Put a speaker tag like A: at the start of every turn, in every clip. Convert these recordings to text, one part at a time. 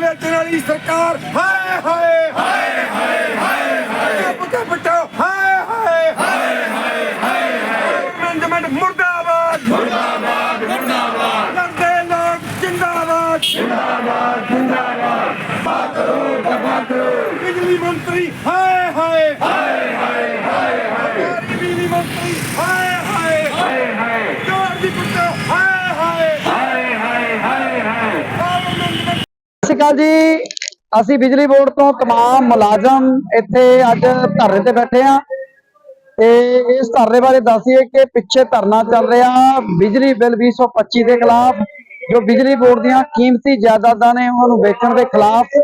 A: ਵੇਚਣ ਵਾਲੀ ਸਰਕਾਰ। ਹਾਏ ਹਾਏ ਹਾਏ ਹਾਏ ਪਟਾ ਪਟਾ ਹਾਏ ਹਾਏ ਹਾਏ ਹਾਏ ਹਾਏ ਮੈਨੇਜਮੈਂਟ ਮੁਰਦਾਬਾਦ ਮੁਰਦਾਬਾਦ ਮੁਰਦਾਬਾਦ ਲੜਦੇ ਲੋਕ ਜਿੰਦਾਬਾਦ ਜਿੰਦਾਬਾਦ ਜਿੰਦਾਬਾਦ ਬਾਕਰੋ ਬਾਕਰੋ ਬਿਜਲੀ ਮੰਤਰੀ ਹਾਏ ਹਾਏ ਹਾਏ ਹਾਏ ਹਾਏ ਹਾਏ ਬਿਜਲੀ ਮੰਤਰੀ ਹਾਏ ਹਾਏ ਹਾਏ ਹਾਏ ਜੋਰ ਦੀ ਕੁੱਟੋ ਹਾਏ ਹਾਏ ਹਾਏ ਹਾਏ ਹਾਏ ਹਾਏ
B: ਸਤਿ ਸ਼੍ਰੀ ਅਕਾਲ ਜੀ ਅਸੀਂ ਬਿਜਲੀ ਬੋਰਡ ਤੋਂ तमाम ਮੁਲਾਜ਼ਮ ਇੱਥੇ ਅੱਜ ਧਰਨੇ ਤੇ ਬੈਠੇ ਆ ਤੇ ਇਸ ਧਰਨੇ ਬਾਰੇ ਦੱਸੀਏ ਕਿ ਪਿੱਛੇ ਧਰਨਾ ਚੱਲ ਰਿਹਾ ਬਿਜਲੀ ਬਿੱਲ 2025 ਦੇ ਖਿਲਾਫ ਜੋ ਬਿਜਲੀ ਬੋਰਡ ਦੀਆਂ ਕੀਮਤੀ ਜਾਇਦਾਦਾਂ ਨੇ ਉਹਨਾਂ ਨੂੰ ਵੇਚਣ ਦੇ ਖਿਲਾਫ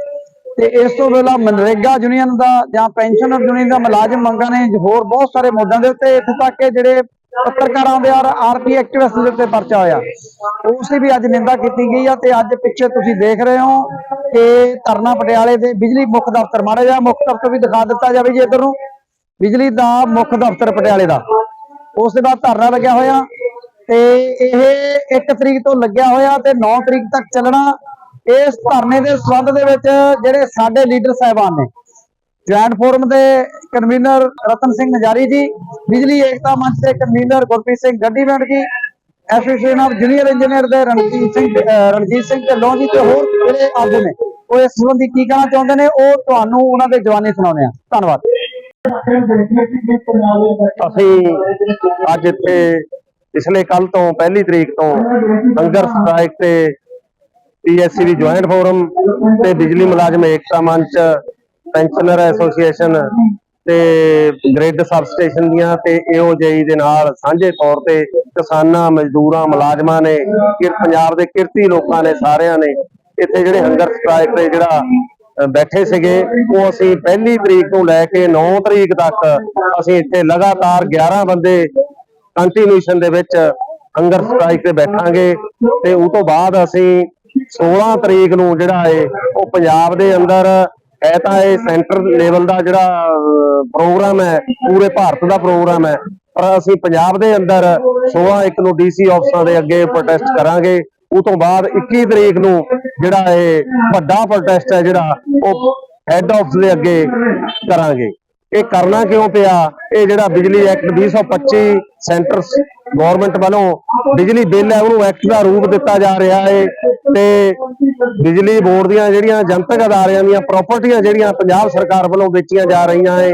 B: ਤੇ ਇਸ ਤੋਂ ਪਹਿਲਾਂ ਮਨਰੇਗਾ ਯੂਨੀਅਨ ਦਾ ਜਾਂ ਪੈਨਸ਼ਨਰ ਯੂਨੀਅਨ ਦਾ ਮੁਲਾਜ਼ਮ ਮੰਗਾਂ ਨੇ ਹੋਰ ਬਹੁਤ ਸਾਰੇ ਮੁੱਦਿਆਂ ਦੇ ਉੱਤੇ ਇੱਥੇ ਤੱਕ ਕਿ ਜਿਹੜੇ ਪੱਤਰਕਾਰਾਂ ਦੇ ਔਰ ਆਰਪੀ ਐਕਟਿਵਿਸਟ ਦੇ ਉੱਤੇ ਪਰਚਾ ਹੋਇਆ। ਉਸ ਦੀ ਵੀ ਅੱਜ ਨਿੰਦਾ ਕੀਤੀ ਗਈ ਆ ਤੇ ਅੱਜ ਪਿੱਛੇ ਤੁਸੀਂ ਦੇਖ ਰਹੇ ਹੋ ਕਿ ਧਰਨਾ ਪਟਿਆਲੇ ਦੇ ਬਿਜਲੀ ਮੁੱਖ ਦਫ਼ਤਰ, ਮਾੜਾ ਜਿਹਾ ਮੁੱਖ ਦਫ਼ਤਰ ਵੀ ਦਿਖਾ ਦਿੱਤਾ ਜਾਵੇ ਜੀ ਇੱਧਰ ਨੂੰ, ਬਿਜਲੀ ਦਾ ਮੁੱਖ ਦਫ਼ਤਰ ਪਟਿਆਲੇ ਦਾ। ਉਸ ਦੇ ਬਾਅਦ ਧਰਨਾ ਲੱਗਿਆ ਹੋਇਆ ਤੇ ਇਹ 1 ਤਰੀਕ ਤੋਂ ਲੱਗਿਆ ਹੋਇਆ ਤੇ 9 ਤਰੀਕ ਤੱਕ ਚੱਲਣਾ। ਇਸ ਧਰਨੇ ਦੇ ਸੰਬੰਧ ਦੇ ਵਿੱਚ ਜਿਹੜੇ ਸਾਡੇ ਲੀਡਰ ਸਾਹਿਬਾਨ ਨੇ ਜੁਆਇੰਟ ਫੋਰਮ ਦੇ ਕਨਵੀਨਰ ਰਤਨ ਸਿੰਘ ਨਜਾਰੀ ਜੀ, ਬਿਜਲੀ ਏਕਤਾ ਮੰਚ ਦੇ ਕਨਵੀਨਰ ਗੁਰਪ੍ਰੀਤ ਸਿੰਘ ਗੱਡੀਵਿੰਡ ਜੀ, ਐਸੋਸੀਏਸ਼ਨ ਆਫ ਜੂਨੀਅਰ ਇੰਜੀਨੀਅਰ ਦੇ ਰਣਜੀਤ ਸਿੰਘ ਰਣਜੀਤ ਸਿੰਘ ਢਿੱਲੋਂ ਜੀ ਤੇ ਹੋਰ ਜਿਹੜੇ ਆਉਂਦੇ ਨੇ, ਉਹ ਇਸ ਸੰਬੰਧੀ ਕੀ ਕਹਿਣਾ ਚਾਹੁੰਦੇ ਨੇ, ਉਹ ਤੁਹਾਨੂੰ ਉਹਨਾਂ ਦੇ ਜਵਾਨੀ ਸੁਣਾਉਂਦੇ ਆ ਧੰਨਵਾਦ।
C: ਅਸੀਂ ਅੱਜ ਇੱਥੇ ਪਿਛਲੇ ਕੱਲ ਤੋਂ ਪਹਿਲੀ ਤਰੀਕ ਤੋਂ ਲੰਗਰ ਸਟ੍ਰਾਈਕ ਤੇ ਪੀਐਸਸੀ ਦੀ ਜੁਆਇੰਟ ਫੋਰਮ ਤੇ ਬਿਜਲੀ ਮੁਲਾਜ਼ਮ ਏਕਤਾ ਮੰਚ ਪੈਨਸ਼ਨਰ ਐਸੋਸੀਏਸ਼ਨ ਤੇ ਗ੍ਰਿਡ ਸਬ ਸਟੇਸ਼ਨ ਦੀਆਂ ਤੇ ਏਓਜੇਈ ਦੇ ਨਾਲ ਸਾਂਝੇ ਤੌਰ ਤੇ ਕਿਸਾਨਾਂ ਮਜ਼ਦੂਰਾਂ ਮੁਲਾਜ਼ਮਾਂ ਨੇ ਕਿ ਪੰਜਾਬ ਦੇ ਕਿਰਤੀ ਲੋਕਾਂ ਨੇ ਸਾਰਿਆਂ ਨੇ ਇੱਥੇ ਜਿਹੜੇ ਹੰਗਰ ਸਟ੍ਰਾਈਕ ਤੇ ਜਿਹੜਾ ਬੈਠੇ ਸੀਗੇ ਉਹ ਅਸੀਂ ਪਹਿਲੀ ਤਰੀਕ ਤੋਂ ਲੈ ਕੇ 9 ਤਰੀਕ ਤੱਕ ਅਸੀਂ ਇੱਥੇ ਲਗਾਤਾਰ 11 ਬੰਦੇ ਕੰਟੀਨਿਊਸ਼ਨ ਦੇ ਵਿੱਚ ਹੰਗਰ ਸਟ੍ਰਾਈਕ ਤੇ ਬੈਠਾਂਗੇ ਤੇ ਉਸ ਤੋਂ ਬਾਅਦ ਅਸੀਂ 16 ਤਰੀਕ ਨੂੰ ਜਿਹੜਾ ਏ ਉਹ ਪੰਜਾਬ ਦੇ ਅੰਦਰ ਹੈ ਤਾਂ ਇਹ ਸੈਂਟਰ ਲੈਵਲ ਦਾ ਜਿਹੜਾ ਪ੍ਰੋਗਰਾਮ ਹੈ, ਪੂਰੇ ਭਾਰਤ ਦਾ ਪ੍ਰੋਗਰਾਮ ਹੈ। ਪਰ ਅਸੀਂ ਪੰਜਾਬ ਦੇ ਅੰਦਰ 16 ਇੱਕ ਨੂੰ ਡੀਸੀ ਆਫਿਸਾਂ ਦੇ ਅੱਗੇ ਪ੍ਰੋਟੈਸਟ ਕਰਾਂਗੇ। ਉਸ ਤੋਂ ਬਾਅਦ 21 ਤਰੀਕ ਨੂੰ ਜਿਹੜਾ ਇਹ ਵੱਡਾ ਪ੍ਰੋਟੈਸਟ ਹੈ ਜਿਹੜਾ, ਉਹ ਹੈੱਡ ਆਫਿਸ ਦੇ ਅੱਗੇ ਕਰਾਂਗੇ। ਇਹ ਕਰਨਾ ਕਿਉਂ ਪਿਆ? ਇਹ ਜਿਹੜਾ ਬਿਜਲੀ ਐਕਟ 2025 ਸੈਂਟਰ ਗਵਰਨਮੈਂਟ ਵੱਲੋਂ ਬਿਜਲੀ ਬਿੱਲ ਹੈ, ਉਹਨੂੰ ਐਕਟ ਦਾ ਰੂਪ ਦਿੱਤਾ ਜਾ ਰਿਹਾ ਹੈ ਤੇ ਬਿਜਲੀ ਬੋਰਡ ਦੀਆਂ ਜਿਹੜੀਆਂ ਜਨਤਕ ਅਦਾਰਿਆਂ ਦੀਆਂ ਪ੍ਰਾਪਰਟੀਆਂ ਜਿਹੜੀਆਂ ਪੰਜਾਬ ਸਰਕਾਰ ਵੱਲੋਂ ਵੇਚੀਆਂ ਜਾ ਰਹੀਆਂ ਹੈ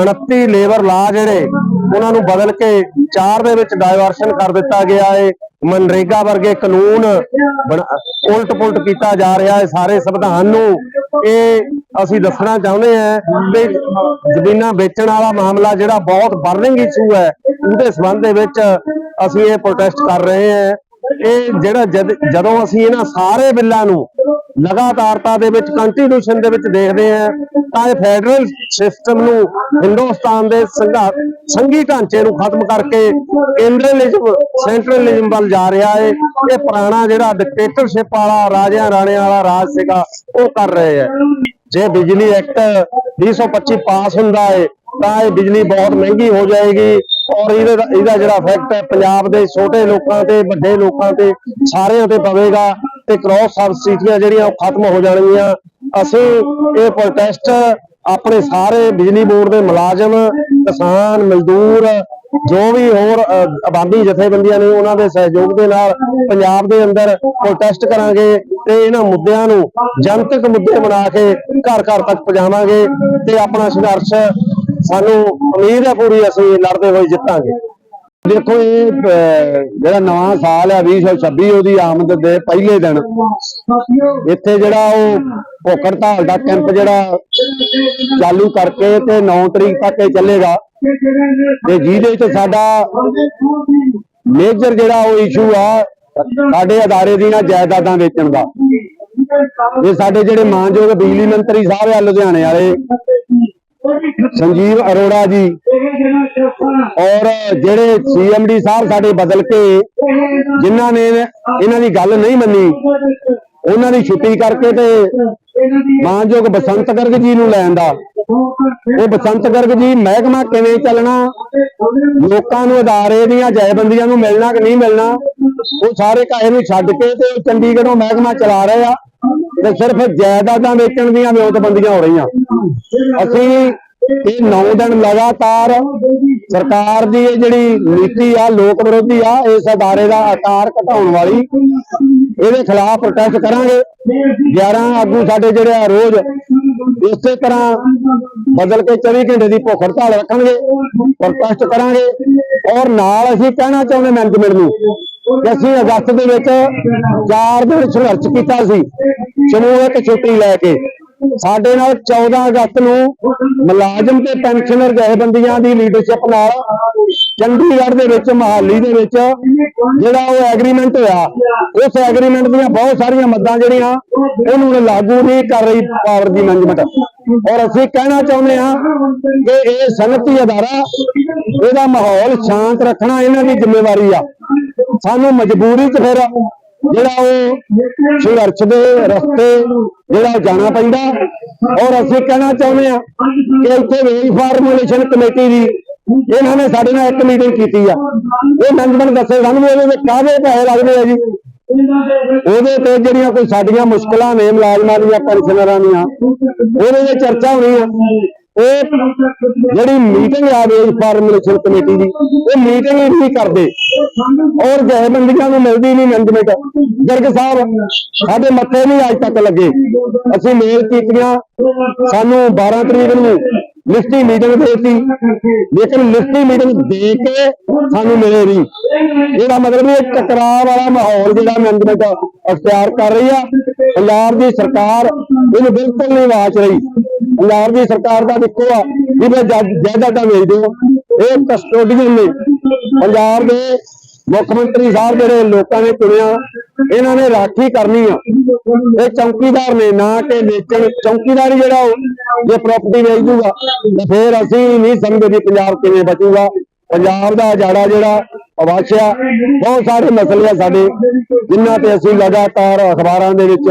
C: 29 ਲੇਬਰ ਲਾ ਜਿਹੜੇ ਉਹਨਾਂ ਨੂੰ ਬਦਲ ਕੇ ਚਾਰ ਦੇ ਵਿੱਚ ਡਾਇਵਰਸ਼ਨ ਕਰ ਦਿੱਤਾ ਗਿਆ ਹੈ। ਮਨਰੇਗਾ ਵਰਗੇ ਕਾਨੂੰਨ ਉਲਟ ਪੁਲਟ ਕੀਤਾ ਜਾ ਰਿਹਾ ਹੈ ਸਾਰੇ ਸੰਵਿਧਾਨ ਨੂੰ। ਇਹ ਅਸੀਂ ਦੱਸਣਾ ਚਾਹੁੰਦੇ ਹਾਂ ਕਿ ਜ਼ਮੀਨਾਂ ਵੇਚਣ ਵਾਲਾ ਮਾਮਲਾ ਜਿਹੜਾ ਬਹੁਤ ਬਰਨਿੰਗ ਇਸ਼ੂ ਹੈ, ਉਹਦੇ ਸੰਬੰਧ ਦੇ ਵਿੱਚ ਅਸੀਂ ਇਹ ਪ੍ਰੋਟੈਸਟ ਕਰ ਰਹੇ ਹਾਂ। ਇਹ ਜਿਹੜਾ ਜਦੋਂ ਅਸੀਂ ਇਹਨਾਂ ਸਾਰੇ ਬਿੱਲਾਂ ਨੂੰ ਲਗਾਤਾਰਤਾ ਦੇ ਵਿੱਚ ਕੰਟੀਨਿਊਸ਼ਨ ਦੇ ਵਿੱਚ ਦੇਖਦੇ ਹਾਂ, ਤਾਂ ਇਹ ਫੈਡਰਲ ਸਿਸਟਮ ਨੂੰ ਹਿੰਦੁਸਤਾਨ ਦੇ ਸੰਘੀ ਢਾਂਚੇ ਨੂੰ ਖਤਮ ਕਰਕੇ ਕੇਂਦਰਲਿਜ਼ਮ ਸੈਂਟਰਲਿਜ਼ਮ ਵੱਲ ਜਾ ਰਿਹਾ ਹੈ। ਇਹ ਪੁਰਾਣਾ ਜਿਹੜਾ ਡਿਕਟੇਟਰਸ਼ਿਪ ਵਾਲਾ, ਰਾਜਿਆਂ ਰਾਣਿਆਂ ਵਾਲਾ ਰਾਜ ਸੀਗਾ, ਉਹ ਕਰ ਰਹੇ ਹੈ। ਜੇ ਬਿਜਲੀ ਐਕਟ 2025 ਪਾਸ ਹੁੰਦਾ ਹੈ ਤਾਂ ਇਹ ਬਿਜਲੀ ਬਹੁਤ ਮਹਿੰਗੀ ਹੋ ਜਾਏਗੀ ਔਰ ਇਹਦਾ ਇਹਦਾ ਜਿਹੜਾ ਇਫੈਕਟ ਹੈ, ਪੰਜਾਬ ਦੇ ਛੋਟੇ ਲੋਕਾਂ ਤੇ, ਵੱਡੇ ਲੋਕਾਂ ਤੇ, ਸਾਰਿਆਂ ਤੇ ਪਵੇਗਾ ਤੇ ਕ੍ਰੋਸ ਸਬਸਿਡੀਆਂ ਜਿਹੜੀਆਂ ਉਹ ਖਤਮ ਹੋ ਜਾਣਗੀਆਂ। ਅਸੀਂ ਇਹ ਪ੍ਰੋਟੈਸਟ ਆਪਣੇ ਸਾਰੇ ਬਿਜਲੀ ਬੋਰਡ ਦੇ ਮੁਲਾਜ਼ਮ, ਕਿਸਾਨ, ਮਜ਼ਦੂਰ, ਜੋ ਵੀ ਹੋਰ ਆਬਾਦੀ ਜਥੇਬੰਦੀਆਂ ਨੇ ਉਹਨਾਂ ਦੇ ਸਹਿਯੋਗ ਦੇ ਨਾਲ ਪੰਜਾਬ ਦੇ ਅੰਦਰ ਪ੍ਰੋਟੈਸਟ ਕਰਾਂਗੇ ਤੇ ਇਹਨਾਂ ਮੁੱਦਿਆਂ ਨੂੰ ਜਨਤਕ ਮੁੱਦੇ ਬਣਾ ਕੇ ਘਰ ਘਰ ਤੱਕ ਪਹੁੰਚਾਵਾਂਗੇ ਤੇ ਆਪਣਾ ਸੰਘਰਸ਼ ਸਾਨੂੰ ਉਮੀਦ ਹੈ ਪੂਰੀ, ਅਸੀਂ ਲੜਦੇ ਹੋਏ ਜਿੱਤਾਂਗੇ।
D: ਦੇਖੋ ਇਹ ਜਿਹੜਾ ਨਵਾਂ ਸਾਲ ਹੈ 2026 ਉਹਦੀ ਆਮਦ ਦੇ ਪਹਿਲੇ ਦਿਨ, ਇੱਥੇ ਜਿਹੜਾ ਉਹ ਭੁੱਖ ਹੜਤਾਲ ਦਾ ਕੈਂਪ ਜਿਹੜਾ ਚਾਲੂ ਕਰਕੇ ਤੇ 9 ਤਰੀਕ ਤੱਕ ਇਹ ਚੱਲੇਗਾ। ਤੇ ਜਿਹਦੇ ਚ ਸਾਡਾ ਮੇਜਰ ਜਿਹੜਾ ਉਹ ਇਸ਼ੂ ਆ, ਸਾਡੇ ਅਦਾਰੇ ਦੀ ਨਾ ਜਾਇਦਾਦਾਂ ਵੇਚਣ ਦਾ। ਇਹ ਸਾਡੇ ਜਿਹੜੇ ਮਾਨਯੋਗ ਬਿਜਲੀ ਮੰਤਰੀ ਸਾਹਿਬ ਆ, ਲੁਧਿਆਣੇ ਵਾਲੇ ਸੰਜੀਵ ਅਰੋੜਾ ਜੀ। ਔਰ ਜਿਹੜੇ ਸੀਐਮਡੀ ਸਾਹਿਬ ਸਾਡੇ ਬਦਲ ਕੇ ਜਿਨ੍ਹਾਂ ਨੇ ਇਹਨਾਂ ਦੀ ਗੱਲ ਨਹੀਂ ਮੰਨੀ, ਉਹਨਾਂ ਦੀ ਛੁੱਟੀ ਕਰਕੇ ਤੇ ਮਾਨਯੋਗ ਬਸੰਤ ਗਰਗ ਜੀ ਨੂੰ ਲੈਣ ਦਾ। ਉਹ ਬਸੰਤ ਗਰਗ ਜੀ ਮਹਿਕਮਾ ਕਿਵੇਂ ਚੱਲਣਾ? ਲੋਕਾਂ ਨੂੰ ਅਦਾਰੇ ਦੀਆਂ ਜੈਬੰਦੀਆਂ ਨੂੰ ਮਿਲਣਾ ਕਿ ਨਹੀਂ ਮਿਲਣਾ? ਉਹ ਸਾਰੇ ਕਾਹੇ ਨੂੰ ਛੱਡ ਕੇ ਤੇ ਚੰਡੀਗੜ੍ਹੋਂ ਮਹਿਕਮਾ ਚਲਾ ਰਹੇ ਆ।
C: ਤੇ ਸਿਰਫ ਜਾਇਦਾਦਾਂ ਵੇਚਣ ਦੀਆਂ ਵਿਉਂਤਬੰਦੀਆਂ ਹੋ ਰਹੀਆਂ। ਅਸੀਂ ਇਹ 9 ਦਿਨ ਲਗਾਤਾਰ ਸਰਕਾਰ ਦੀ ਇਹ ਜਿਹੜੀ ਨੀਤੀ ਆ, ਲੋਕ ਵਿਰੋਧੀ ਆ, ਇਸ ਅਦਾਰੇ ਦਾ ਆਕਾਰ ਘਟਾਉਣ ਵਾਲੀ, ਇਹਦੇ ਖਿਲਾਫ ਪ੍ਰੋਟੈਸਟ ਕਰਾਂਗੇ। 11 ਆਗੂ ਸਾਡੇ ਜਿਹੜੇ ਆ ਰੋਜ਼ ਇਸੇ ਤਰ੍ਹਾਂ ਬਦਲ ਕੇ 24 ਘੰਟੇ ਦੀ ਭੁੱਖ ਹੜਤਾਲ ਰੱਖਣਗੇ ਪ੍ਰੋਟੈਸਟ ਕਰਾਂਗੇ। ਔਰ ਨਾਲ ਅਸੀਂ ਕਹਿਣਾ ਚਾਹੁੰਦੇ ਮੈਨੇਜਮੈਂਟ ਨੂੰ ਅਸੀਂ ਅਗਸਤ ਦੇ ਵਿੱਚ ਚਾਰ ਦਿਨ ਸੰਘਰਸ਼ ਕੀਤਾ ਸੀ। ਸਮੂਹਿਕ ਛੁੱਟੀ ਲੈ ਕੇ। ਸਾਡੇ ਨਾਲ 14 ਅਗਸਤ ਨੂੰ ਮੁਲਾਜ਼ਮ ਤੇ ਪੈਨਸ਼ਨਰ ਜਥੇਬੰਦੀਆਂ ਦੀ ਲੀਡਰਸ਼ਿਪ ਨਾਲ ਚੰਡੀਗੜ੍ਹ ਦੇ ਵਿੱਚ, ਮਹਾਲੀ ਦੇ ਵਿੱਚ ਜਿਹੜਾ ਉਹ ਐਗਰੀਮੈਂਟ ਹੋਇਆ, ਉਸ ਐਗਰੀਮੈਂਟ ਦੀਆਂ ਬਹੁਤ ਸਾਰੀਆਂ ਮੱਦਾਂ ਜਿਹੜੀਆਂ ਉਹਨੂੰ ਲਾਗੂ ਨਹੀਂ ਕਰ ਰਹੀ ਪਾਵਰ ਦੀ ਮੈਨੇਜਮੈਂਟ ਔਰ ਅਸੀਂ ਕਹਿਣਾ ਚਾਹੁੰਦੇ ਹਾਂ ਕਿ ਇਹ ਸਨਅਤੀ ਅਦਾਰਾ, ਇਹਦਾ ਮਾਹੌਲ ਸ਼ਾਂਤ ਰੱਖਣਾ ਇਹਨਾਂ ਦੀ ਜ਼ਿੰਮੇਵਾਰੀ ਆ। ਸਾਨੂੰ ਮਜਬੂਰੀ 'ਚ ਫਿਰ ਜਿਹੜਾ ਉਹ ਸੰਘਰਸ਼ ਦੇ ਰਸਤੇ ਜਿਹੜਾ ਜਾਣਾ ਪੈਂਦਾ। ਔਰ ਅਸੀਂ ਕਹਿਣਾ ਚਾਹੁੰਦੇ ਆ ਕਿ ਇੱਥੇ ਵੇਜ ਫਾਰਮੂਲੇਸ਼ਨ ਕਮੇਟੀ ਦੀ, ਇਹਨਾਂ ਨੇ ਸਾਡੇ ਨਾਲ ਇੱਕ ਮੀਟਿੰਗ ਕੀਤੀ ਆ। ਇਹ ਮੈਨੇਜਮੈਂਟ ਦੱਸੇ ਸਾਨੂੰ ਵੀ ਇਹਦੇ ਵਿੱਚ ਕਾਹਦੇ ਪੈਸੇ ਲੱਗਦੇ ਆ ਜੀ? ਉਹਦੇ ਤੇ ਜਿਹੜੀਆਂ ਕੋਈ ਸਾਡੀਆਂ ਮੁਸ਼ਕਲਾਂ ਨੇ, ਮੁਲਾਜ਼ਮਾਂ ਦੀਆਂ ਪੈਨਸ਼ਨਰਾਂ ਦੀਆਂ, ਉਹਦੇ ਵਿੱਚ ਚਰਚਾ ਹੋਣੀ ਆ। ਉਹ ਜਿਹੜੀ ਮੀਟਿੰਗ ਆ ਗਈ ਫਾਰਮੂਲੇਸ਼ਨ ਕਮੇਟੀ ਦੀ ਉਹ ਮੀਟਿੰਗ ਹੀ ਨਹੀਂ ਕਰਦੇ। ਔਰ ਜਥੇਬੰਦੀਆਂ ਨੂੰ ਮਿਲਦੀ ਨਹੀਂ ਮੈਨੇਜਮੈਂਟ ਗਰਗ ਸਾਹਿਬ, ਸਾਡੇ ਮੱਥੇ ਨਹੀਂ ਅੱਜ ਤੱਕ ਲੱਗੇ। ਅਸੀਂ ਮੇਲ ਕੀਤੀਆਂ ਸਾਨੂੰ 12 ਤਰੀਕ ਨੂੰ। ਲਿਸਟੀ ਮੀਟਿੰਗ ਦੇਤੀ ਲੇਕਿਨ ਲਿਸਟੀ ਮੀਟਿੰਗ ਦੇ ਕੇ ਸਾਨੂੰ ਮਿਲੇ ਨਹੀਂ ਇਹਦਾ ਮਤਲਬ ਇਹ ਟਕਰਾਅ ਵਾਲਾ ਮਾਹੌਲ ਜਿਹੜਾ ਮੈਨੇਜਮੈਂਟ ਅਖਤਿਆਰ ਕਰ ਰਹੀ ਆ। ਪੰਜਾਬ ਦੀ ਸਰਕਾਰ ਇਹਨੂੰ ਬਿਲਕੁਲ ਨਹੀਂ ਵਾਚ ਰਹੀ। ਪੰਜਾਬ ਦੀ ਸਰਕਾਰ ਦਾ ਦੇਖੋ ਆ, ਵੀ ਮੈਂ ਜਾਇਦਾਦਾਂ ਵੇਚ ਦਿਓ। ਇਹ ਕਸਟੋਡੀਅਨ ਨੇ ਪੰਜਾਬ ਦੇ ਮੁੱਖ ਮੰਤਰੀ ਸਾਹਿਬ ਜਿਹੜੇ ਲੋਕਾਂ ਨੇ ਚੁਣਿਆ, ਇਹਨਾਂ ਨੇ ਰਾਖੀ ਕਰਨੀ ਆ। ਇਹ ਚੌਕੀਦਾਰ ਨੇ ਨਾ ਕਿ ਵੇਚਣ, ਚੌਕੀਦਾਰੀ ਜਿਹੜਾ ਉਹ, ਜੇ ਪ੍ਰਾਪਰਟੀ ਵੇਚ ਦੂਗਾ ਤਾਂ ਫਿਰ ਅਸੀਂ ਨਹੀਂ ਸਮਝਦੇ ਪੰਜਾਬ ਕਿਵੇਂ ਬਚੂਗਾ। ਪੰਜਾਬ ਦਾ ਅਜਾੜਾ ਜਿਹੜਾ ਅਵਾਸ਼ਿਆ ਬਹੁਤ ਸਾਰੇ ਮਸਲੇ ਆ ਸਾਡੇ ਜਿਨ੍ਹਾਂ ਤੇ ਅਸੀਂ ਲਗਾਤਾਰ ਅਖਬਾਰਾਂ ਦੇ ਵਿੱਚ,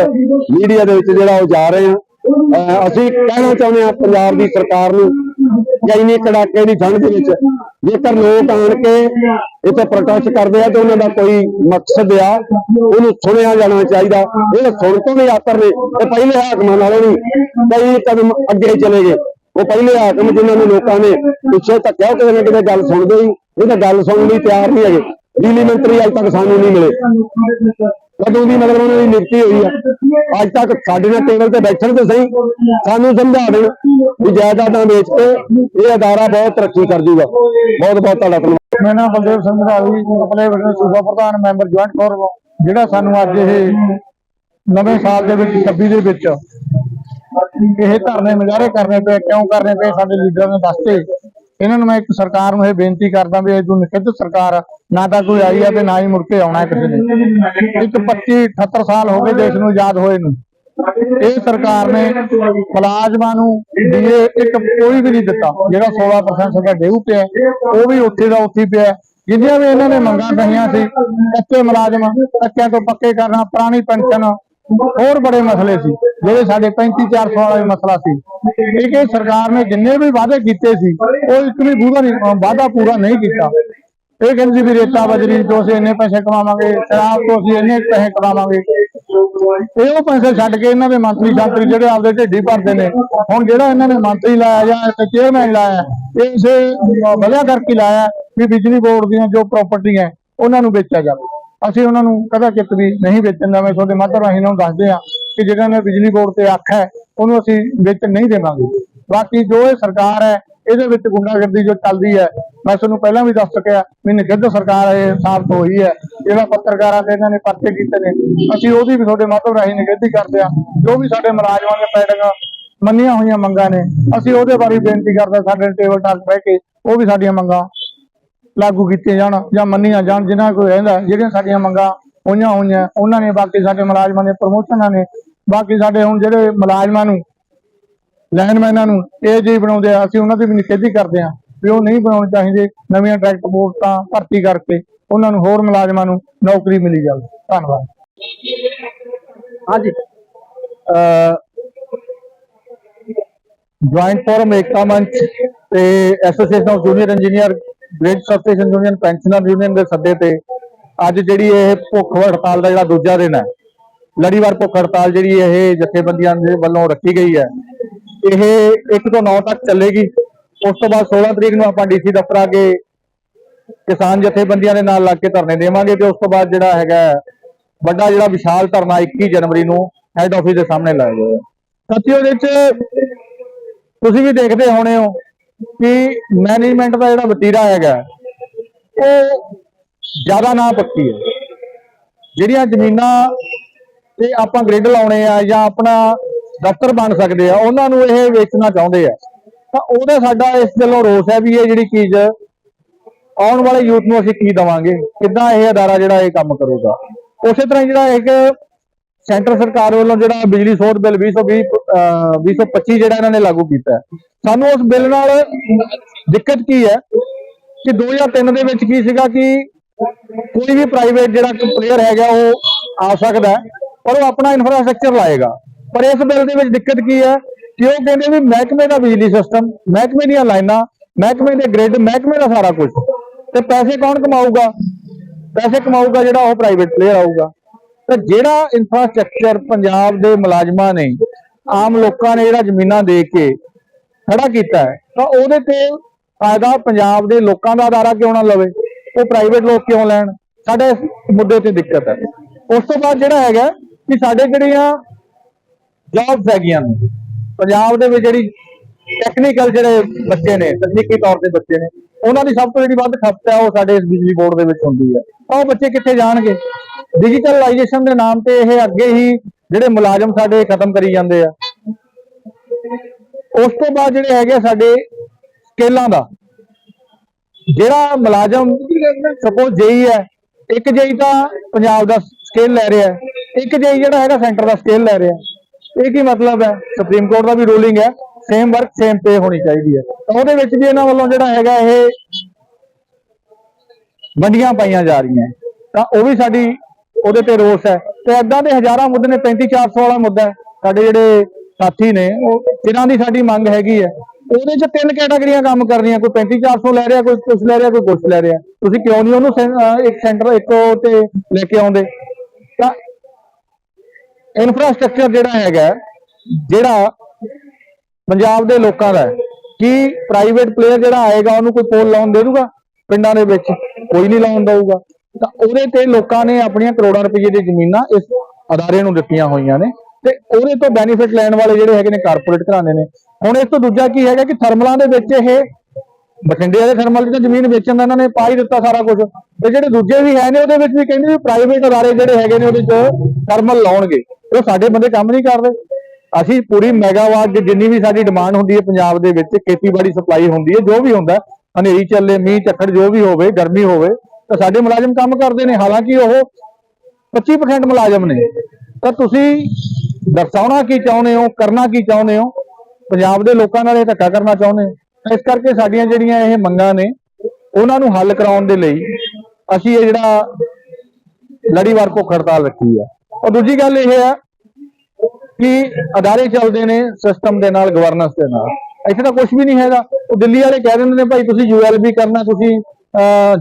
C: ਮੀਡੀਆ ਦੇ ਵਿੱਚ ਜਿਹੜਾ ਉਹ ਜਾ ਰਹੇ ਹਾਂ ਅਸੀਂ ਕਹਿਣਾ ਚਾਹੁੰਦੇ ਹਾਂ ਪੰਜਾਬ ਦੀ ਸਰਕਾਰ ਨੂੰ ਕਿ ਇੰਨੀ ਕੜਾਕੇ ਦੀ ਠੰਡ ਦੇ ਵਿੱਚ ਜੇਕਰ ਲੋਕ ਆਣ ਕੇ ਇੱਥੇ ਪ੍ਰੋਟੈਸਟ ਕਰਦੇ ਆ ਤੇ ਉਹਨਾਂ ਦਾ ਕੋਈ ਮਕਸਦ ਆ, ਉਹਨੂੰ ਸੁਣਿਆ ਜਾਣਾ ਚਾਹੀਦਾ। ਇਹ ਸੁਣ ਤੋਂ ਵੀ ਆਤਰ ਨੇ ਤੇ ਪਹਿਲੇ ਹਾਕਮਾਂ ਨਾਲੋਂ ਵੀ ਕਈ ਕਦਮ ਅੱਗੇ ਚਲੇ ਗਏ। ਉਹ ਪਹਿਲੇ ਹਾਕਮ ਜਿਨ੍ਹਾਂ ਨੂੰ ਲੋਕਾਂ ਨੇ ਪਿੱਛੇ ਧੱਕਿਆ, ਉਹ ਕਿਤੇ ਨਾ ਕਿਤੇ ਗੱਲ ਸੁਣਦੇ ਹੀ ਇਹ ਤਾਂ ਗੱਲ ਸੁਣਨ ਲਈ ਤਿਆਰ ਨਹੀਂ ਹੈਗੇ। ਬਿਜਲੀ ਮੰਤਰੀ ਅੱਜ ਤੱਕ ਸਾਨੂੰ ਨਹੀਂ ਮਿਲੇ। ਕਦੋਂ ਦੀ ਮਤਲਬ ਉਹਨਾਂ ਦੀ ਨਿਯੁਕਤੀ ਹੋਈ ਆ, ਅੱਜ ਤੱਕ ਸਾਡੇ ਨਾਲ ਟੇਬਲ ਤੇ ਬੈਠਣ ਤੇ ਸਹੀ, ਸਾਨੂੰ ਸਮਝਾ ਦੇਣ ਵੀ ਜਾਇਦਾਦਾਂ ਵੇਚ ਕੇ ਇਹ ਅਦਾਰਾ ਬਹੁਤ ਤਰੱਕੀ ਕਰ ਜੂਗਾ ਬਹੁਤ ਬਹੁਤ ਤੁਹਾਡਾ ਧੰਨਵਾਦ।
D: ਮੈਂ ਨਾ ਬਲਦੇਵ ਸਿੰਘ ਮਧਾਲੀ ਆਪਣੇ ਵੱਲੋਂ ਸੂਬਾ ਪ੍ਰਧਾਨ ਮੈਂਬਰ ਜੁਆਇੰਟ ਫੋਰਮ ਜਿਹੜਾ ਸਾਨੂੰ ਅੱਜ ਇਹ ਨਵੇਂ ਸਾਲ ਦੇ ਵਿੱਚ 26 ਦੇ ਵਿੱਚ ਇਹ ਧਰਨੇ ਮੁਜ਼ਾਹਰੇ ਕਰਨੇ ਪਏ, ਕਿਉਂ ਕਰਨੇ ਪਏ, ਸਾਡੇ ਲੀਡਰਾਂ ਨੇ ਦੱਸਤੇ ਇਹਨਾਂ ਨੂੰ ਮੈਂ ਇੱਕ ਸਰਕਾਰ ਨੂੰ ਇਹ ਬੇਨਤੀ ਕਰਦਾ ਵੀ ਇਹ ਜੋ ਨਿਖਿੱਧ ਸਰਕਾਰ ਨਾ ਤਾਂ ਕੋਈ ਆਈ ਹੈ ਤੇ ਨਾ ਹੀ ਮੁੜ ਕੇ ਆਉਣਾ ਕਿਸੇ ਨੇ। ਇੱਕ 25 78 ਸਾਲ ਹੋ ਗਏ ਦੇਸ਼ ਨੂੰ ਆਜ਼ਾਦ ਹੋਏ ਨੂੰ। ਇਹ ਸਰਕਾਰ ਨੇ ਮੁਲਾਜ਼ਮਾਂ ਨੂੰ ਡੀਏ ਇੱਕ ਕੋਈ ਵੀ ਨਹੀਂ ਦਿੱਤਾ। ਜਿਹੜਾ 16% ਸਾਡਾ ਡੇਊ ਪਿਆ, ਉਹ ਵੀ ਉੱਥੇ ਦਾ ਉੱਥੇ ਪਿਆ। ਜਿੰਨੀਆਂ ਵੀ ਇਹਨਾਂ ਨੇ ਮੰਗਾਂ ਕਹੀਆਂ ਸੀ, ਕੱਚੇ ਮੁਲਾਜ਼ਮ, ਕੱਚਿਆਂ ਤੋਂ ਪੱਕੇ ਕਰਨਾ, ਪੁਰਾਣੀ ਪੈਨਸ਼ਨ ਹੋਰ ਬੜੇ ਮਸਲੇ ਸੀ, ਜਿਹੜੇ ਸਾਡੇ 35 400 ਵਾਲਾ ਵੀ ਮਸਲਾ ਸੀ। ਇਹ ਕਿ ਸਰਕਾਰ ਨੇ ਜਿੰਨੇ ਵੀ ਵਾਅਦੇ ਕੀਤੇ ਸੀ, ਉਹ ਇੱਕ ਵੀ ਪੂਰਾ ਵਾਅਦਾ ਪੂਰਾ ਨਹੀਂ ਕੀਤਾ। ਇਹ ਕਹਿੰਦੇ ਸੀ ਵੀ ਰੇਤਾ ਬਜਰੀ ਤੋਂ ਅਸੀਂ ਇੰਨੇ ਪੈਸੇ ਕਮਾਵਾਂਗੇ, ਸ਼ਰਾਬ ਤੋਂ ਅਸੀਂ ਇੰਨੇ ਪੈਸੇ ਕਮਾਵਾਂਗੇ। ਇਹ ਉਹ ਪੈਸੇ ਛੱਡ ਕੇ ਇਹਨਾਂ ਦੇ ਮੰਤਰੀ ਸ਼ਾਂਤਰੀ ਜਿਹੜੇ ਆਪਦੇ ਢਿੱਡੀ ਭਰਦੇ ਨੇ, ਹੁਣ ਜਿਹੜਾ ਇਹਨਾਂ ਨੇ ਮੰਤਰੀ ਲਾਇਆ ਜਾਂ ਚੇਅਰਮੈਨ ਲਾਇਆ, ਇਹ ਇਸੇ ਵਜ੍ਹਾ ਕਰਕੇ ਲਾਇਆ ਵੀ ਬਿਜਲੀ ਬੋਰਡ ਦੀਆਂ ਜੋ ਪ੍ਰਾਪਰਟੀ ਹੈ, ਉਹਨਾਂ ਨੂੰ ਵੇਚਿਆ ਜਾਵੇ। ਅਸੀਂ ਉਹਨਾਂ ਨੂੰ ਕਦਾ ਚਿੱਤ ਵੀ ਨਹੀਂ ਵੇਚਣ ਦਾ, ਮੈਂ ਤੁਹਾਡੇ ਮਾਧਿਅਮ ਰਾਹੀਂ ਨੂੰ ਦੱਸਦੇ ਆ ਕਿ ਜਿਹੜਾ ਨੇ ਬਿਜਲੀ ਬੋਰਡ ਤੇ ਅੱਖ ਹੈ, ਉਹਨੂੰ ਅਸੀਂ ਵੇਚਣ ਨਹੀਂ ਦੇਵਾਂਗੇ। ਬਾਕੀ ਜੋ ਇਹ ਸਰਕਾਰ ਹੈ, ਇਹਦੇ ਵਿੱਚ ਗੁੰਡਾਗਰਦੀ ਜੋ ਚੱਲਦੀ ਹੈ, ਮੈਂ ਤੁਹਾਨੂੰ ਪਹਿਲਾਂ ਵੀ ਦੱਸ ਚੁੱਕਿਆ ਵੀ ਨਿਖਿੱਧ ਸਰਕਾਰ ਇਹ ਸਾਬਤ ਹੋਈ ਹੈ। ਜਿਹੜਾ ਪੱਤਰਕਾਰਾਂ ਤੇ ਇਹਨਾਂ ਨੇ ਪਰਚੇ ਕੀਤੇ ਨੇ। ਅਸੀਂ ਉਹਦੀ ਵੀ ਤੁਹਾਡੇ ਮਾਧਿਅਮ ਰਾਹੀਂ ਨਿਖੇਧੀ ਕਰਦੇ ਆ ਜੋ ਵੀ ਸਾਡੇ ਮੁਲਾਜ਼ਮਾਂ ਦੇ ਪੈਡਿੰਗ ਮੰਨੀਆਂ ਹੋਈਆਂ ਮੰਗਾਂ ਨੇ, ਅਸੀਂ ਉਹਦੇ ਬਾਰੇ ਬੇਨਤੀ ਕਰਦੇ ਹਾਂ, ਸਾਡੇ ਟੇਬਲ ਟਾਕ ਬਹਿ ਕੇ ਉਹ ਵੀ ਸਾਡੀਆਂ ਮੰਗਾਂ ਲਾਗੂ ਕੀਤੀਆਂ ਜਾਣ ਜਾਂ ਮੰਨੀਆਂ ਜਾਣ ਜਿਨ੍ਹਾਂ ਕੋਈ ਰਹਿੰਦਾ ਜਿਹੜੀਆਂ ਸਾਡੀਆਂ ਮੰਗਾਂ ਹੋਈਆਂ ਹੋਈਆਂ ਉਹਨਾਂ ਨੇ ਬਾਕੀ ਸਾਡੇ ਮੁਲਾਜ਼ਮਾਂ ਦੇ ਪ੍ਰਮੋਸ਼ਨਾਂ ਨੇ ਬਾਕੀ ਸਾਡੇ ਹੁਣ ਜਿਹੜੇ ਮੁਲਾਜ਼ਮਾਂ ਨੂੰ ਲਾਈਨਮੈਨਾਂ ਨੂੰ ਇਹ ਜੀ ਬਣਾਉਂਦੇ ਆ ਅਸੀਂ ਉਹਨਾਂ ਦੀ ਵੀ ਨਿਖੇਧੀ ਕਰਦੇ ਆ ਵੀ ਉਹ ਨਹੀਂ ਬਣਾਉਣੇ ਚਾਹੀਦੇ ਨਵੀਆਂ ਟਰੈਕਟ ਪੋਸਟਾਂ ਭਰਤੀ ਕਰਕੇ ਉਹਨਾਂ ਨੂੰ ਹੋਰ ਮੁਲਾਜ਼ਮਾਂ ਨੂੰ ਨੌਕਰੀ ਮਿਲੀ ਜਾਵੇ। ਧੰਨਵਾਦ।
C: ਹਾਂਜੀ।
D: ਜੁਆਇੰਟ ਫੋਰਮ ਏਕਤਾ ਮੰਚ ਤੇ association of junior engineer grade substation union pensioner union ਦੇ ਸੱਦੇ ਤੇ ਅੱਜ ਜਿਹੜੀ ਇਹ ਭੁੱਖ ਹੜਤਾਲ ਦਾ ਜਿਹੜਾ ਦੂਜਾ ਦਿਨ ਹੈ, ਲੜੀਵਾਰ ਭੁੱਖ ਹੜਤਾਲ ਜਿਹੜੀ ਇਹ ਜਥੇਬੰਦੀਆਂ ਦੇ ਵੱਲੋਂ ਰੱਖੀ ਗਈ ਹੈ, ਇਹ 1 ਤੋਂ 9 ਤੱਕ ਚੱਲੇਗੀ। ਉਸ ਤੋਂ ਬਾਅਦ 16 ਤਰੀਕ ਨੂੰ ਆਪਾਂ ਡੀਸੀ ਦਫ਼ਤਰ ਆ ਕੇ ਕਿਸਾਨ ਜਥੇਬੰਦੀਆਂ ਦੇ ਨਾਲ ਲੱਗ ਕੇ ਧਰਨੇ ਦੇਵਾਂਗੇ ਤੇ ਉਸ ਤੋਂ ਬਾਅਦ ਜਿਹੜਾ ਹੈਗਾ ਵੱਡਾ ਜਿਹੜਾ ਵਿਸ਼ਾਲ ਧਰਨਾ 21 ਜਨਵਰੀ ਨੂੰ ਹੈੱਡ ਆਫਿਸ ਦੇ ਸਾਹਮਣੇ ਲਾਇਆ ਜਾਏਗਾ। ਸਾਥੀਓ ਇਹਦੇ ਵਿੱਚ ਤੁਸੀਂ ਵੀ ਦੇਖਦੇ ਹੋਣੇ ਹੋ ਕਿ ਮੈਨੇਜਮੈਂਟ ਦਾ ਜਿਹੜਾ ਵਤੀਰਾ ਹੈਗਾ, ਉਹ ਜ਼ਿਆਦਾ ਨਾ ਪੱਕੀ ਹੈ। ਜਿਹੜੀਆਂ ਜ਼ਮੀਨਾਂ ਤੇ ਆਪਾਂ ਗ੍ਰਿਡ ਲਾਉਣੇ ਆ ਜਾਂ ਆਪਣਾ ਦਫ਼ਤਰ ਬਣ ਸਕਦੇ ਆ, ਉਹਨਾਂ ਨੂੰ ਇਹ ਵੇਚਣਾ ਚਾਹੁੰਦੇ ਆ। ਤਾਂ ਉਹਦਾ ਸਾਡਾ ਇਸ ਗੱਲੋਂ ਰੋਸ ਹੈ ਵੀ ਇਹ ਜਿਹੜੀ ਚੀਜ਼ ਆਉਣ ਵਾਲੇ ਯੂਥ ਨੂੰ ਅਸੀਂ ਕੀ ਦਵਾਂਗੇ? ਕਿੱਦਾਂ ਇਹ ਅਦਾਰਾ ਜਿਹੜਾ ਇਹ ਕੰਮ ਕਰੂਗਾ? ਉਸੇ ਤਰ੍ਹਾਂ ਜਿਹੜਾ ਇੱਕ ਸੈਂਟਰ ਸਰਕਾਰ ਵੱਲੋਂ ਜਿਹੜਾ ਬਿਜਲੀ ਸੋਧ ਬਿੱਲ 2020 ਅਹ 2025 ਜਿਹੜਾ ਇਹਨਾਂ ਨੇ ਲਾਗੂ ਕੀਤਾ ਸਾਨੂੰ ਉਸ ਬਿੱਲ ਨਾਲ ਦਿੱਕਤ ਕੀ ਹੈ ਕਿ 2003 ਦੇ ਵਿੱਚ ਕੀ ਸੀਗਾ ਕਿ ਕੋਈ ਵੀ ਪ੍ਰਾਈਵੇਟ ਜਿਹੜਾ ਪਲੇਅਰ ਹੈਗਾ ਉਹ ਆ ਸਕਦਾ ਪਰ ਉਹ ਆਪਣਾ ਇਨਫਰਾਸਟ੍ਰਕਚਰ ਲਾਏਗਾ। ਪਰ ਇਸ ਬਿੱਲ ਦੇ ਵਿੱਚ ਦਿੱਕਤ ਕੀ ਹੈ ਕਿ ਉਹ ਕਹਿੰਦੇ ਵੀ ਮਹਿਕਮੇ ਦਾ ਬਿਜਲੀ ਸਿਸਟਮ ਮਹਿਕਮੇ ਦੀਆਂ ਲਾਈਨਾਂ, ਮਹਿਕਮੇ ਦੇ ਗ੍ਰਿਡ ਮਹਿਕਮੇ ਦਾ ਸਾਰਾ ਕੁਝ ਤੇ ਪੈਸੇ ਕੌਣ ਕਮਾਊਗਾ? ਪੈਸੇ ਕਮਾਊਗਾ ਜਿਹੜਾ ਉਹ ਪ੍ਰਾਈਵੇਟ ਪਲੇਅਰ ਆਊਗਾ। ਤਾਂ ਜਿਹੜਾ ਇਨਫਰਾਸਟ੍ਰਕਚਰ ਪੰਜਾਬ ਦੇ ਮੁਲਾਜ਼ਮਾਂ ਨੇ, ਆਮ ਲੋਕਾਂ ਨੇ ਜਿਹੜਾ ਜ਼ਮੀਨਾਂ ਦੇ ਕੇ ਖੜਾ ਕੀਤਾ ਹੈ, ਤਾਂ ਉਹਦੇ ਤੇ ਫਾਇਦਾ ਪੰਜਾਬ ਦੇ ਲੋਕਾਂ ਦਾ ਅਦਾਰਾ ਕਿਉਂ ਨਾ ਲਵੇ? ਉਹ ਪ੍ਰਾਈਵੇਟ ਲੋਕ ਕਿਉਂ ਲੈਣ? ਸਾਡੇ ਮੁੱਦੇ ਤੇ ਦਿੱਕਤ ਹੈ। ਉਸ ਤੋਂ ਬਾਅਦ ਜਿਹੜਾ ਹੈਗਾ ਕਿ ਸਾਡੇ ਜਿਹੜੀਆਂ ਜੌਬਸ ਹੈਗੀਆਂ ਨੇ, ਪੰਜਾਬ ਦੇ ਵਿੱਚ ਜਿਹੜੀ ਟੈਕਨੀਕਲ ਜਿਹੜੇ ਬੱਚੇ ਨੇ, ਤਕਨੀਕੀ ਤੌਰ ਤੇ ਬੱਚੇ ਨੇ, ਉਹਨਾਂ ਦੀ ਸਭ ਤੋਂ ਜਿਹੜੀ ਵੱਧ ਖਪਤ ਹੈ ਉਹ ਸਾਡੇ ਇਸ ਬਿਜਲੀ ਬੋਰਡ ਦੇ ਵਿੱਚ ਹੁੰਦੀ ਹੈ। ਤਾਂ ਉਹ ਬੱਚੇ ਕਿੱਥੇ ਜਾਣਗੇ? ਡਿਜੀਟਲਾਈਜੇਸ਼ਨ ਦੇ ਨਾਮ ਤੇ ਇਹ ਅੱਗੇ ਹੀ ਜਿਹੜੇ ਮੁਲਾਜ਼ਮ ਸਾਡੇ ਖਤਮ ਕਰੀ ਜਾਂਦੇ ਆ। ਉਸ ਤੋਂ ਬਾਅਦ ਜਿਹੜੇ ਹੈਗੇ ਆ ਸਾਡੇ ਸਕੇਲਾਂ ਦਾ, ਜਿਹੜਾ ਮੁਲਾਜ਼ਮ ਸਪੋਜ਼ ਜੇਈ ਹੈ, ਇੱਕ ਜੇਈ ਤਾਂ ਪੰਜਾਬ ਦਾ ਸਕੇਲ ਲੈ ਰਿਹਾ ਇੱਕ ਜੇਈ ਜਿਹੜਾ ਹੈਗਾ ਸੈਂਟਰ ਦਾ ਸਕੇਲ ਲੈ ਰਿਹਾ ਇਹ ਕੀ ਮਤਲਬ ਹੈ? ਸੁਪਰੀਮ ਕੋਰਟ ਦਾ ਵੀ ਰੂਲਿੰਗ ਹੈ ਸੇਮ ਵਰਕ ਸੇਮ ਪੇ ਹੋਣੀ ਚਾਹੀਦੀ ਹੈ। ਤਾਂ ਉਹਦੇ ਵਿੱਚ ਵੀ ਇਹਨਾਂ ਵੱਲੋਂ ਜਿਹੜਾ ਹੈਗਾ ਇਹ ਵੰਡੀਆਂ ਪਾਈਆਂ ਜਾ ਰਹੀਆਂ ਤਾਂ ਉਹ ਵੀ ਸਾਡੀ ਉਹਦੇ ਤੇ ਰੋਸ ਹੈ। ਤੇ ਏਦਾਂ ਦੇ ਹਜ਼ਾਰਾਂ ਮੁੱਦੇ ਨੇ 35400 ਵਾਲਾ ਮੁੱਦਾ ਸਾਡੇ ਜਿਹੜੇ ਸਾਥੀ ਨੇ ਉਹ ਜਿਨ੍ਹਾਂ ਦੀ ਸਾਡੀ ਮੰਗ ਹੈਗੀ ਹੈ। ਉਹਦੇ ਚ ਤਿੰਨ ਕੈਟਾਗਰੀਆਂ ਕੰਮ ਕਰ ਰਹੀਆਂ। ਕੋਈ 35400 ਲੈ ਰਿਹਾ ਕੋਈ ਕੁਝ ਲੈ ਰਿਹਾ ਕੋਈ ਕੁਝ ਲੈ ਰਿਹਾ। ਤੁਸੀਂ ਕਿਉਂ ਨਹੀਂ ਉਹਨੂੰ ਸੈਂ- ਇੱਕ ਸੈਂਟਰ ਇੱਕ ਤੇ ਲੈ ਕੇ ਆਉਂਦੇ? ਤਾਂ ਇਨਫਰਾਸਟ੍ਰਕਚਰ ਜਿਹੜਾ ਹੈਗਾ ਜਿਹੜਾ ਪੰਜਾਬ ਦੇ ਲੋਕਾਂ ਦਾ ਹੈ, ਕੀ ਪ੍ਰਾਈਵੇਟ ਪਲੇਅਰ ਜਿਹੜਾ ਆਏਗਾ ਉਹਨੂੰ ਕੋਈ ਪੋਲ ਲਾਉਣ ਦੇ ਦੂਗਾ? ਪਿੰਡਾਂ ਦੇ ਵਿੱਚ ਕੋਈ ਨਹੀਂ ਲਾਉਣ ਦਊਗਾ। ਤਾਂ ਉਹਦੇ ਤੇ ਲੋਕਾਂ ਨੇ ਆਪਣੀਆਂ ਕਰੋੜਾਂ ਰੁਪਏ ਦੀ ਜ਼ਮੀਨਾਂ ਇਸ ਅਦਾਰੇ ਨੂੰ ਦਿੱਤੀਆਂ ਹੋਈਆਂ ਨੇ ਤੇ ਉਹਦੇ ਤੋਂ ਬੈਨੀਫਿਟ ਲੈਣ ਵਾਲੇ ਜਿਹੜੇ ਹੈਗੇ ਨੇ ਕਾਰਪੋਰੇਟ ਘਰਾਣੇ ਨੇ। ਹੁਣ ਇਸ ਤੋਂ ਦੂਜਾ ਕੀ ਹੈਗਾ ਕਿ ਥਰਮਲਾਂ ਦੇ ਵਿੱਚ ਇਹ ਬਠਿੰਡੇ ਵਾਲੇ ਥਰਮਲ ਦੀ ਜ਼ਮੀਨ ਵੇਚਣ ਦਾ ਇਹਨਾਂ ਨੇ ਪਾ ਹੀ ਦਿੱਤਾ ਸਾਰਾ ਕੁਝ ਤੇ ਜਿਹੜੇ ਦੂਜੇ ਵੀ ਹੈ ਨੇ ਉਹਦੇ ਵਿੱਚ ਵੀ ਕਹਿੰਦੇ ਵੀ ਪ੍ਰਾਈਵੇਟ ਅਦਾਰੇ ਜਿਹੜੇ ਹੈਗੇ ਨੇ ਉਹਦੇ 'ਚ ਥਰਮਲ ਲਾਉਣਗੇ। ਉਹ ਸਾਡੇ ਬੰਦੇ ਕੰਮ ਨਹੀਂ ਕਰਦੇ। ਅਸੀਂ ਪੂਰੀ ਮੈਗਾਵਾਟ ਦੀ ਜਿੰਨੀ ਵੀ ਸਾਡੀ ਡਿਮਾਂਡ ਹੁੰਦੀ ਹੈ ਪੰਜਾਬ ਦੇ ਵਿੱਚ, ਖੇਤੀਬਾੜੀ ਸਪਲਾਈ ਹੁੰਦੀ ਹੈ, ਜੋ ਵੀ ਹੁੰਦਾ, ਹਨੇਰੀ ਚੱਲੇ, ਮੀਂਹ, ਝੱਖੜ ਜੋ ਵੀ ਹੋਵੇ, ਗਰਮੀ ਹੋਵੇ ਤਾਂ ਸਾਡੇ ਮੁਲਾਜ਼ਮ ਕੰਮ ਕਰਦੇ ਨੇ, ਹਾਲਾਂਕਿ ਉਹ 25% ਮੁਲਾਜ਼ਮ ਨੇ। ਤਾਂ ਤੁਸੀਂ ਦਰਸਾਉਣਾ ਕੀ ਚਾਹੁੰਦੇ ਹੋ, ਕਰਨਾ ਕੀ ਚਾਹੁੰਦੇ ਹੋ? ਪੰਜਾਬ ਦੇ ਲੋਕਾਂ ਨਾਲ ਇਹ ਧੱਕਾ ਕਰਨਾ ਚਾਹੁੰਦੇ ਹੋ? ਇਸ ਕਰਕੇ ਸਾਡੀਆਂ ਜਿਹੜੀਆਂ ਇਹ ਮੰਗਾਂ ਨੇ, ਉਹਨਾਂ ਨੂੰ ਹੱਲ ਕਰਾਉਣ ਦੇ ਲਈ ਅਸੀਂ ਇਹ ਜਿਹੜਾ ਲੜੀਵਾਰ ਭੁੱਖ ਹੜਤਾਲ ਰੱਖੀ ਹੈ ਔਰ ਦੂਜੀ ਗੱਲ ਇਹ ਹੈ ਕਿ ਅਦਾਰੇ ਚੱਲਦੇ ਨੇ ਸਿਸਟਮ ਦੇ ਨਾਲ ਗਵਰਨੈਂਸ ਦੇ ਨਾਲ। ਇੱਥੇ ਤਾਂ ਕੁਝ ਵੀ ਨਹੀਂ ਹੈਗਾ। ਉਹ ਦਿੱਲੀ ਵਾਲੇ ਕਹਿ ਦਿੰਦੇ ਨੇ, ਭਾਈ ਤੁਸੀਂ ਯੂਐਲਬੀ ਕਰਨਾ, ਤੁਸੀਂ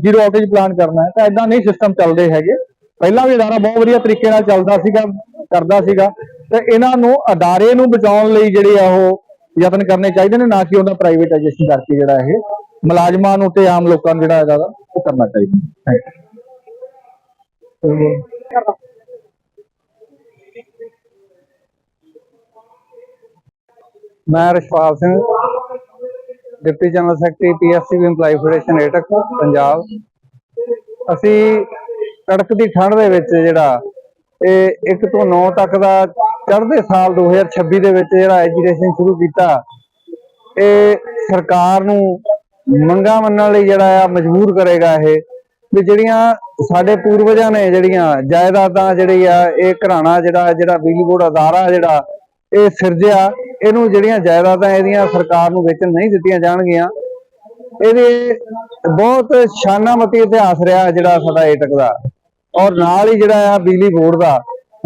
D: ਜ਼ੀਰੋ ਆਊਟੇਜ ਪਲਾਨ ਕਰਨਾ ਹੈ। ਤਾਂ ਇਦਾਂ ਨਹੀਂ ਸਿਸਟਮ ਚੱਲਦੇ ਹੈਗੇ। ਪਹਿਲਾਂ ਵੀ ਅਦਾਰਾ ਬਹੁਤ ਵਧੀਆ ਤਰੀਕੇ ਨਾਲ ਚੱਲਦਾ ਸੀਗਾ, ਕਰਦਾ ਸੀਗਾ। ਤੇ ਇਹਨਾਂ ਨੂੰ ਅਦਾਰੇ ਨੂੰ ਬਚਾਉਣ ਲਈ ਜਿਹੜੇ ਆ ਉਹ ਯਤਨ ਕਰਨੇ ਚਾਹੀਦੇ ਨੇ, ਨਾ ਕਿ ਉਹਦਾ ਪ੍ਰਾਈਵੇਟਾਈਜੇਸ਼ਨ ਕਰਕੇ ਜਿਹੜਾ ਇਹ ਮੁਲਾਜ਼ਮਾਂ ਨੂੰ ਤੇ ਆਮ ਲੋਕਾਂ ਨੂੰ ਜਿਹੜਾ ਹੈਗਾ ਉਹ ਕਰਨਾ ਚਾਹੀਦਾ। ਥੈਂਕ
E: ਮੈਂ Rashpal Singh. Deputy general secretary PSC EMPLOYE federation AITUC Punjab. ਅਸੀਂ ਕੜਕ ਦੀ ਠੰਡ ਦੇ ਵਿੱਚ ਜਿਹੜਾ, ਇਹ 1 ਤੋਂ 9 ਤੱਕ ਦਾ ਚੜ੍ਹਦੇ ਸਾਲ 2026 ਦੇ ਵਿੱਚ ਜਿਹੜਾ ਐਜੂਕੇਸ਼ਨ ਸ਼ੁਰੂ ਕੀਤਾ, ਇਹ ਸਰਕਾਰ ਨੂੰ ਮੰਗਾਂ ਮੰਨਣ ਲਈ ਜਿਹੜਾ ਆ ਮਜਬੂਰ ਕਰੇਗਾ ਇਹ। ਵੀ ਜਿਹੜੀਆਂ ਸਾਡੇ ਪੂਰਵਜਾਂ ਨੇ ਜਿਹੜੀਆਂ ਜਾਇਦਾਦਾਂ ਜਿਹੜੀ ਆ, ਇਹ ਘਰਾਣਾ ਜਿਹੜਾ ਜਿਹੜਾ ਬਿਜਲੀ ਬੋਰਡ ਅਦਾਰਾ ਜਿਹੜਾ ਇਹ ਸਿਰਜਿਆ, ਇਹਨੂੰ ਜਿਹੜੀਆਂ ਜਾਇਦਾਦਾਂ ਇਹਦੀਆਂ ਸਰਕਾਰ ਨੂੰ ਵੇਚਣ ਨਹੀਂ ਦਿੱਤੀਆਂ ਜਾਣਗੀਆਂ, ਇਹਦੇ ਬਹੁਤ ਸ਼ਾਨਾਮਤੀ ਇਤਿਹਾਸ ਰਿਹਾ ਜਿਹੜਾ ਸਾਡਾ ਏਟਕ ਦਾ। ਔਰ ਨਾਲ ਹੀ ਜਿਹੜਾ ਆ ਬਿਜਲੀ ਬੋਰਡ ਦਾ।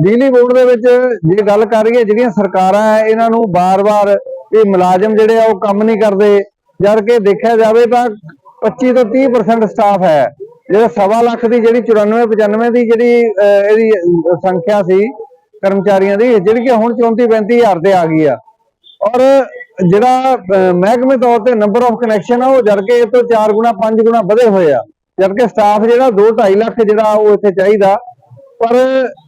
E: ਬਿਜਲੀ ਬੋਰਡ ਦੇ ਵਿੱਚ ਜੇ ਗੱਲ ਕਰੀਏ, ਜਿਹੜੀਆਂ ਸਰਕਾਰਾਂ ਹੈ ਇਹਨਾਂ ਨੂੰ ਬਾਰ-ਬਾਰ ਇਹ ਮੁਲਾਜ਼ਮ ਜਿਹੜੇ ਆ, ਉਹ ਕੰਮ ਨਹੀਂ ਕਰਦੇ। ਜਦ ਕਿ ਦੇਖਿਆ ਜਾਵੇ ਤਾਂ 25 ਤੋਂ 30% ਸਟਾਫ ਹੈ। ਜਿਹੜਾ ਸਵਾ ਲੱਖ ਦੀ ਜਿਹੜੀ 94 95 ਦੀ ਜਿਹੜੀ ਇਹਦੀ ਸੰਖਿਆ ਸੀ ਕਰਮਚਾਰੀਆਂ ਦੀ ਜਿਹੜੀ ਕਿ ਹੁਣ 34 35000 ਤੇ ਆ ਗਈ ਆ। ਔਰ ਜਿਹੜਾ ਮਹਿਕਮੇ ਤੌਰ ਤੇ ਨੰਬਰ ਆਫ ਕਨੈਕਸ਼ਨ ਆ ਉਹ ਜਦ ਕਿ ਇਹ ਤੋਂ 4 ਗੁਣਾ 5 ਗੁਣਾ ਵਧੇ ਹੋਏ ਆ। ਜਦ ਕਿ ਸਟਾਫ ਜਿਹੜਾ 2 2.5 ਲੱਖ ਜਿਹੜਾ ਉਹ ਇੱਥੇ ਚਾਹੀਦਾ। ਪਰ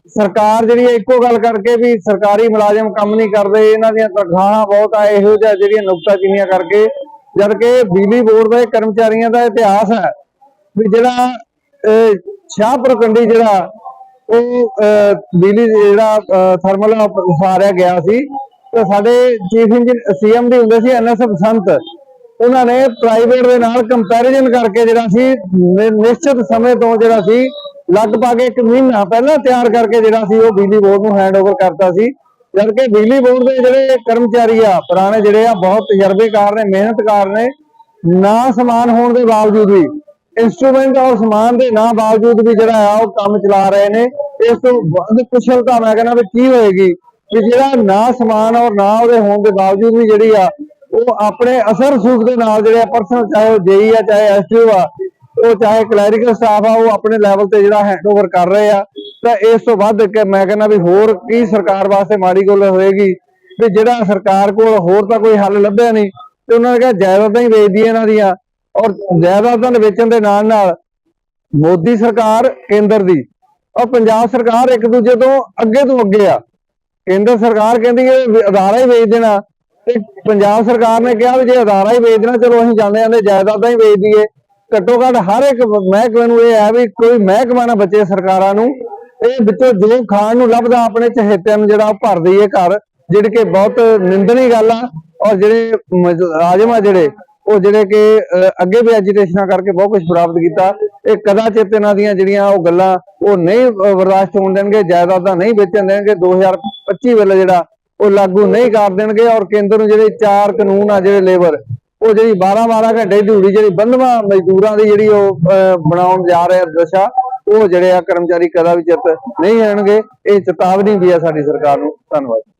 E: ਸਰਕਾਰ ਜਿਹੜੀ ਇੱਕੋ ਗੱਲ ਕਰਕੇ ਵੀ ਸਰਕਾਰੀ ਮੁਲਾਜ਼ਮ ਕੰਮ ਨਹੀਂ ਕਰਦੇ ਇਹਨਾਂ ਦੀਆਂ ਤਨਖਾਹਾਂ ਬਹੁਤ ਆ ਇਹੋ ਜਿਹਾ ਜਿਹੜੀਆਂ ਨੁਕਤਾਚੀਨੀਆਂ ਕਰਕੇ। ਜਦ ਕਿ ਬਿਜਲੀ ਬੋਰਡ ਦੇ ਕਰਮਚਾਰੀਆਂ ਦਾ ਇਤਿਹਾਸ ਹੈ ਵੀ ਜਿਹੜਾ ਅਹ, ਸ਼ਾਹਪੁਰ ਜਿਹੜਾ ਉਹ ਬਿਜਲੀ ਜਿਹੜਾ ਥਰਮਲ ਉਸਾਰਿਆ ਗਿਆ ਸੀ। ਤੇ ਸਾਡੇ ਚੀਫ ਇੰਜੀਨੀਅਰ ਸੀਐਮ ਦੇ ਹੁੰਦੇ ਸੀ ਐਨਐਸ ਬਸੰਤ। ਉਹਨਾਂ ਨੇ ਪ੍ਰਾਈਵੇਟ ਦੇ ਨਾਲ ਕੰਪੈਰੀਜ਼ਨ ਕਰਕੇ ਜਿਹੜਾ ਸੀ ਨਿਸ਼ਚਿਤ ਸਮੇਂ ਤੋਂ ਜਿਹੜਾ ਸੀ, ਲਗਭਗ ਇੱਕ ਮਹੀਨਾ ਪਹਿਲਾਂ ਤਿਆਰ ਕਰਕੇ ਜਿਹੜਾ ਸੀ, ਉਹ ਬਿਜਲੀ ਬੋਰਡ ਨੂੰ ਹੈਂਡਓਵਰ ਕਰਤਾ ਸੀ। ਜਦ ਕਿ ਬਿਜਲੀ ਬੋਰਡ ਦੇ ਜਿਹੜੇ ਕਰਮਚਾਰੀ ਆ, ਪੁਰਾਣੇ ਜਿਹੜੇ ਆ, ਬਹੁਤ ਤਜਰਬੇਕਾਰ ਨੇ, ਮਿਹਨਤਕਾਰ ਨੇ, ਨਾ ਸਮਾਨ ਹੋਣ ਦੇ ਬਾਵਜੂਦ ਵੀ ਇੰਸਟਰੂਮੈਂਟ ਔਰ ਸਮਾਨ ਦੇ ਨਾ ਬਾਵਜੂਦ ਵੀ ਜਿਹੜਾ ਆ, ਉਹ ਕੰਮ ਚਲਾ ਰਹੇ ਨੇ। ਇਸ ਤੋਂ ਵੱਧ ਕੁਸ਼ਲਤਾ ਮੈਂ ਕਹਿੰਦਾ ਵੀ ਕੀ ਹੋਏਗੀ? ਵੀ ਜਿਹੜਾ ਨਾ ਸਮਾਨ ਔਰ ਨਾ ਉਹਦੇ ਹੋਣ ਦੇ ਬਾਵਜੂਦ ਵੀ ਜਿਹੜੀ ਆ, ਉਹ ਆਪਣੇ ਅਸਰ ਸੂਖ ਦੇ ਨਾਲ ਜਿਹੜੇ ਪਰਸਨਲ ਚਾਹੇ ਉਹ ਜੇਈ ਆ, ਚਾਹੇ ਐਸਟੀਓ ਆ, ਉਹ ਚਾਹੇ ਕਲੈਰੀਕਲ ਸਟਾਫ ਆ, ਉਹ ਆਪਣੇ ਲੈਵਲ ਤੇ ਜਿਹੜਾ ਹੈਂਡਓਵਰ ਕਰ ਰਹੇ ਆ। ਤਾਂ ਇਸ ਤੋਂ ਵੱਧ ਮੈਂ ਕਹਿੰਦਾ ਵੀ ਹੋਰ ਕੀ ਸਰਕਾਰ ਵਾਸਤੇ ਮਾੜੀ ਗੱਲ ਹੋਏਗੀ? ਵੀ ਜਿਹੜਾ ਸਰਕਾਰ ਕੋਲ ਹੋਰ ਤਾਂ ਕੋਈ ਹੱਲ ਲੱਭਿਆ ਨਹੀਂ, ਤੇ ਉਹਨਾਂ ਨੇ ਕਿਹਾ ਜਾਇਦਾਦਾਂ ਹੀ ਵੇਚਦੀ ਇਹਨਾਂ ਦੀਆਂ। ਔਰ ਜਾਇਦਾਦਾਂ ਦੇ ਵੇਚਣ ਦੇ ਨਾਲ ਨਾਲ ਮੋਦੀ ਸਰਕਾਰ ਕੇਂਦਰ ਦੀ, ਔਰ ਪੰਜਾਬ ਸਰਕਾਰ ਇੱਕ ਦੂਜੇ ਤੋਂ ਅੱਗੇ ਤੋਂ ਅੱਗੇ ਆ। ਕੇਂਦਰ ਸਰਕਾਰ ਕਹਿੰਦੀ ਹੈ ਅਦਾਰਾ ਹੀ ਵੇਚ ਦੇਣਾ। ਤੇ ਪੰਜਾਬ ਸਰਕਾਰ ਨੇ ਕਿਹਾ ਵੀ ਜੇ ਅਦਾਰਾ ਹੀ ਵੇਚ ਦੇਣਾ, ਚਲੋ ਅਸੀਂ ਜਾਂਦੇ ਜਾਂਦੇ ਜਾਇਦਾਦਾਂ ਹੀ ਵੇਚ ਦਈਏ। ਘੱਟੋ ਘੱਟ ਹਰ ਇੱਕ ਮਹਿਕਮੇ ਨੂੰ ਇਹ ਹੈ ਵੀ ਕੋਈ ਮਹਿਕਮਾ ਨਾ ਬਚੇ ਸਰਕਾਰਾਂ ਨੂੰ। ਇਹ ਵਿੱਚੋਂ ਜੋ ਖਾਣ ਨੂੰ ਲੱਭਦਾ ਆਪਣੇ ਚਹੇਤਿਆਂ ਨੂੰ ਜਿਹੜਾ ਉਹ ਭਰ ਦਈਏ ਘਰ, ਜਿਹੜੀ ਕਿ ਬਹੁਤ ਨਿੰਦਣੀ ਗੱਲ ਆ। ਔਰ ਜਿਹੜੇ ਆਜ਼ਮ ਆ ਜਿਹੜੇ ਉਹ ਜਿਹੜੇ ਕਿ ਅੱਗੇ ਵੀ ਐਜੀਟੇਸ਼ਨਾਂ ਕਰਕੇ ਬਹੁਤ ਕੁਝ ਪ੍ਰਾਪਤ ਕੀਤਾ। ਇਹ ਕਦਾਚਿਤ ਇਹਨਾਂ ਦੀਆਂ ਜਿਹੜੀਆਂ ਉਹ ਗੱਲਾਂ ਉਹ ਨਹੀਂ ਬਰਦਾਸ਼ਤ ਹੋਣ ਦੇਣਗੇ ਜਾਇਦਾਦਾਂ ਨਹੀਂ ਵੇਚਣ ਦੇਣਗੇ 2025 ਵੇਲੇ ਜਿਹੜਾ ਉਹ ਲਾਗੂ ਨਹੀਂ ਕਰ ਦੇਣਗੇ ਔਰ ਕੇਂਦਰ ਨੂੰ ਜਿਹੜੇ ਚਾਰ ਕਾਨੂੰਨ ਆ ਜਿਹੜੇ ਲੇਬਰ ਉਹ ਜਿਹੜੀ 12 12 ਘੰਟੇ ਦੀ ਜਿਹੜੀ ਬੰਧਵਾ ਮਜ਼ਦੂਰਾਂ ਦੀ ਜਿਹੜੀ ਉਹ ਅਹ, ਬਣਾਉਣ ਜਾ ਰਹੇ ਦਸ਼ਾ ਉਹ ਜਿਹੜੇ ਆ ਕਰਮਚਾਰੀ ਕਦਾ ਵੀ ਚਿੱਤ ਨਹੀਂ ਆਣਗੇ ਇਹ ਚੇਤਾਵਨੀ ਵੀ ਆ ਸਾਡੀ ਸਰਕਾਰ ਨੂੰ। ਧੰਨਵਾਦ।